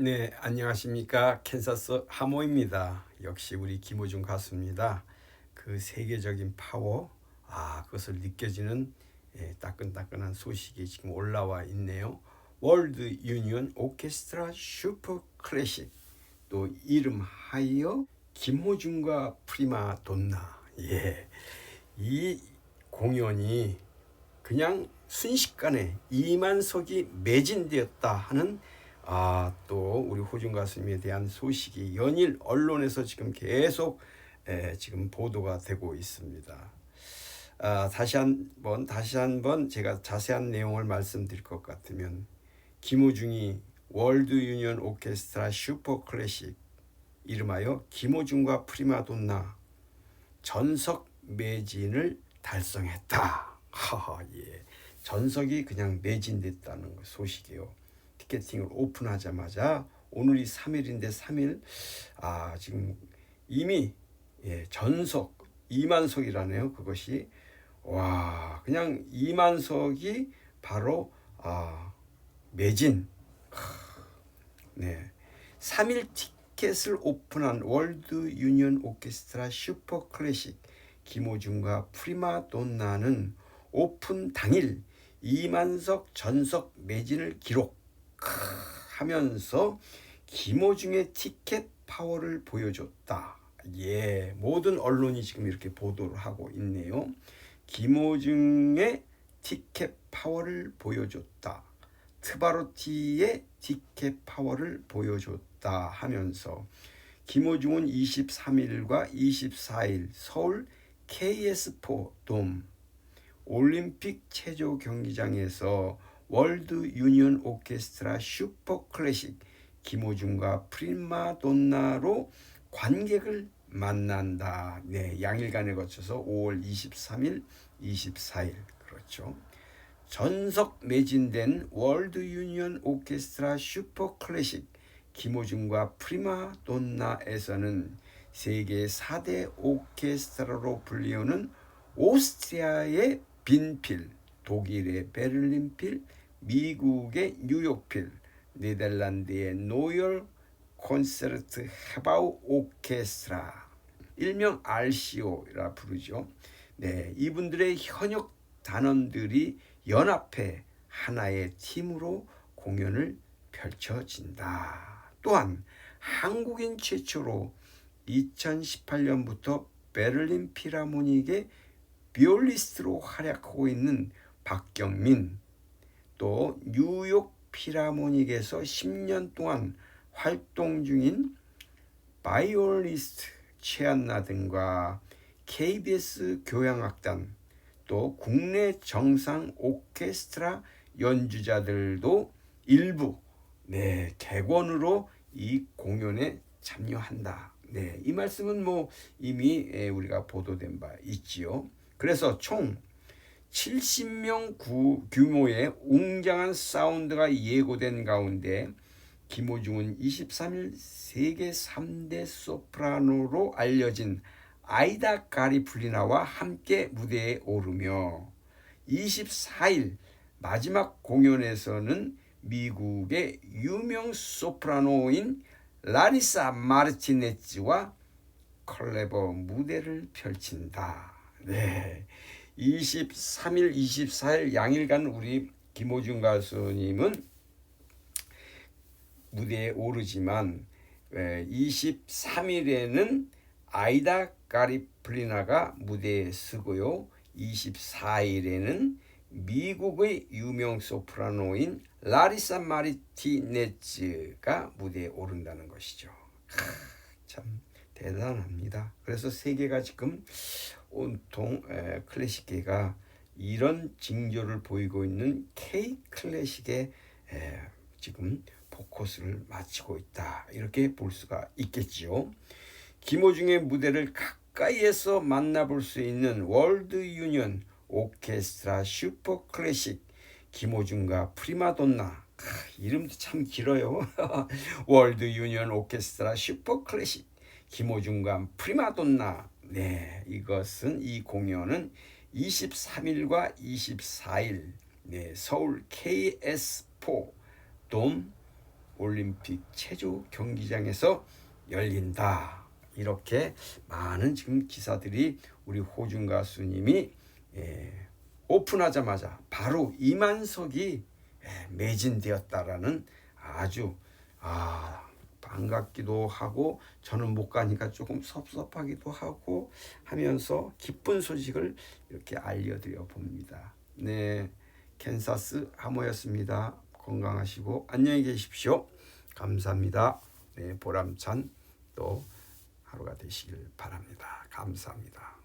네, 안녕하십니까. 캔사스 하모입니다. 역시 우리 김호중 가수입니다. 그 세계적인 파워, 아, 그것을 느껴지는 예, 따끈따끈한 소식이 지금 올라와 있네요. 월드 유니언 오케스트라 슈퍼 클래식 또 이름 하여 김호중과 프리마 돈나 예, 이 공연이 그냥 순식간에 이만석이 매진되었다 하는 아, 또 우리 호중 가수님에 대한 소식이 연일 언론에서 지금 계속 에, 지금 보도가 되고 있습니다. 아, 다시 한번 다시 한번 제가 자세한 내용을 말씀드릴 것 같으면 김호중이 월드 유니언 오케스트라 슈퍼 클래식 이름하여 김호중과 프리마돈나 전석 매진을 달성했다. 하하 예. 전석이 그냥 매진됐다는 소식이요. 티켓팅을 오픈하자마자 오늘이 3일인데 3일 아 지금 이미 예, 전석 2만석이라네요. 그것이. 와 그냥 2만석이 바로 아 매진. 네. 3일 티켓을 오픈한 월드 유니언 오케스트라 슈퍼 클래식 김호중과 프리마 돈나는 오픈 당일 2만석 전석 매진을 기록 하면서 김호중의 티켓 파워를 보여줬다. 예, 모든 언론이 지금 이렇게 보도를 하고 있네요. 김호중의 티켓 파워를 보여줬다. 트바로티의 티켓 파워를 보여줬다 하면서 김호중은 23일과 24일 서울 KS4 돔 올림픽 체조 경기장에서 월드 유니언 오케스트라 슈퍼 클래식 김호중과 프리마돈나로 관객을 만난다. 네, 양일간에 거쳐서 5월 23일, 24일 그렇죠. 전석 매진된 월드 유니언 오케스트라 슈퍼 클래식 김호중과 프리마돈나에서는 세계 4대 오케스트라로 불리우는 오스트리아의 빈필, 독일의 베를린필, 미국의 뉴욕필, 네덜란드의 노열 콘서트 헤바우 오케스트라 일명 RCO라 부르죠. 네, 이분들의 현역 단원들이 연합해 하나의 팀으로 공연을 펼쳐진다. 또한 한국인 최초로 2018년부터 베를린 피라모닉의 비올리스트로 활약하고 있는 박경민 또 뉴욕 피라모닉에서 10년 동안 활동 중인 바이올리스트 최한나 등과 KBS 교향악단 또 국내 정상 오케스트라 연주자들도 일부 네 객원으로 이 공연에 참여한다. 네, 이 말씀은 뭐 이미 우리가 보도된 바 있지요. 그래서 총 70명 구, 규모의 웅장한 사운드가 예고된 가운데 김호중은 23일 세계 3대 소프라노로 알려진 아이다 가리플리나와 함께 무대에 오르며 24일 마지막 공연에서는 미국의 유명 소프라노인 라리사 마르티네츠와 컬레버 무대를 펼친다. 네. 23일, 24일 양일간 우리 김호중 가수님은 무대에 오르지만 23일에는 아이다 가리플리나가 무대에 서고요. 24일에는 미국의 유명 소프라노인 라리사 마리티네츠가 무대에 오른다는 것이죠. 참 대단합니다. 그래서 세계가 지금 온통 클래식계가 이런 징조를 보이고 있는 K 클래식에 지금 포커스를 맞추고 있다. 이렇게 볼 수가 있겠지요. 김호중의 무대를 가까이에서 만나볼 수 있는 월드 유니언 오케스트라 슈퍼 클래식 김호중과 프리마돈나 아, 이름도 참 길어요. 월드 유니언 오케스트라 슈퍼 클래식 김호중과 프리마돈나 네, 이것은 이 공연은 23일과 24일 네, 서울 KS4 돔 올림픽 체조 경기장에서 열린다. 이렇게 많은 지금 기사들이 우리 호준 가수님이 예, 오픈하자마자 바로 이만석이 예, 매진되었다라는 아주 아 반갑기도 하고 저는 못 가니까 조금 섭섭하기도 하고 하면서 기쁜 소식을 이렇게 알려드려 봅니다. 네, 캔사스 하모였습니다. 건강하시고 안녕히 계십시오. 감사합니다. 네, 보람찬 또 하루가 되시길 바랍니다. 감사합니다.